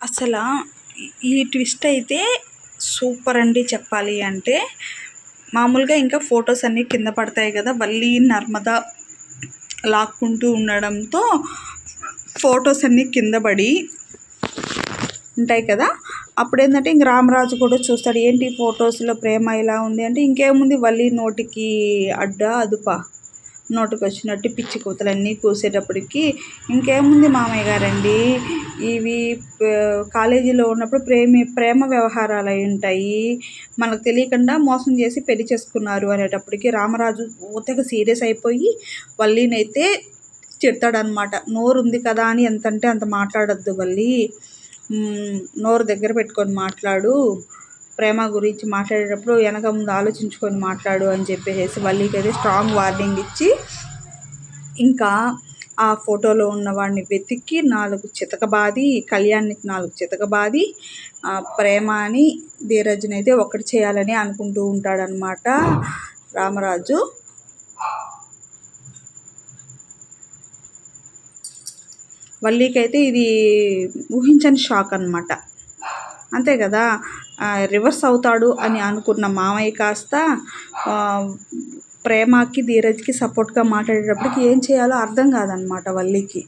అసలు ఈ ట్విస్ట్ అయితే సూపర్ అండి చెప్పాలి అంటే. మామూలుగా ఇంకా ఫొటోస్ అన్నీ కింద పడతాయి కదా మళ్ళీ నర్మద లాక్కుంటూ ఉండడంతో ఫొటోస్ అన్నీ కింద పడి ఉంటాయి కదా. అప్పుడు ఏంటంటే ఇంక రామరాజు కూడా చూస్తాడు ఏంటి ఫొటోస్లో ప్రేమ ఇలా ఉంది? అంటే ఇంకేముంది వల్లి నోటికి అడ్డ అదుపా నోటికి వచ్చినట్టు పిచ్చి కూతలన్నీ కూసేటప్పటికి ఇంకేముంది మామయ్య గారండి? ఇవి కాలేజీలో ఉన్నప్పుడు ప్రేమి ప్రేమ వ్యవహారాలు అయి ఉంటాయి. మనకు తెలియకుండా మోసం చేసి పెళ్ళి చేసుకున్నారు అనేటప్పటికి రామరాజు ఊతగా సీరియస్ అయిపోయి వల్లినైతే తిడతాడనమాట నోరు ఉంది కదా అని ఎంతంటే అంత మాట్లాడొద్దు వల్లి. నోరు దగ్గర పెట్టుకొని మాట్లాడు. ప్రేమ గురించి మాట్లాడేటప్పుడు వెనక ముందు ఆలోచించుకొని మాట్లాడు అని చెప్పేసి వల్లికి అయితే స్ట్రాంగ్ వార్నింగ్ ఇచ్చి ఇంకా ఆ ఫోటోలో ఉన్నవాడిని వెతికి నాలుగు చితకబాది కళ్యాణ్కి నాలుగు చితకబాది ప్రేమ అని ధీరజ్ని అయితే ఒకటి చేయాలని అనుకుంటూ ఉంటాడనమాట రామరాజు. వల్లీకైతే ఇది ఊహించని షాక్ అనమాట అంతే కదా? రివర్స్ అవుతాడు అని అనుకున్న మామయ్య కాస్త ప్రేమకి ధీరజ్కి సపోర్ట్గా మాట్లాడేటప్పటికి ఏం చేయాలో అర్థం కాదనమాట వల్లికి.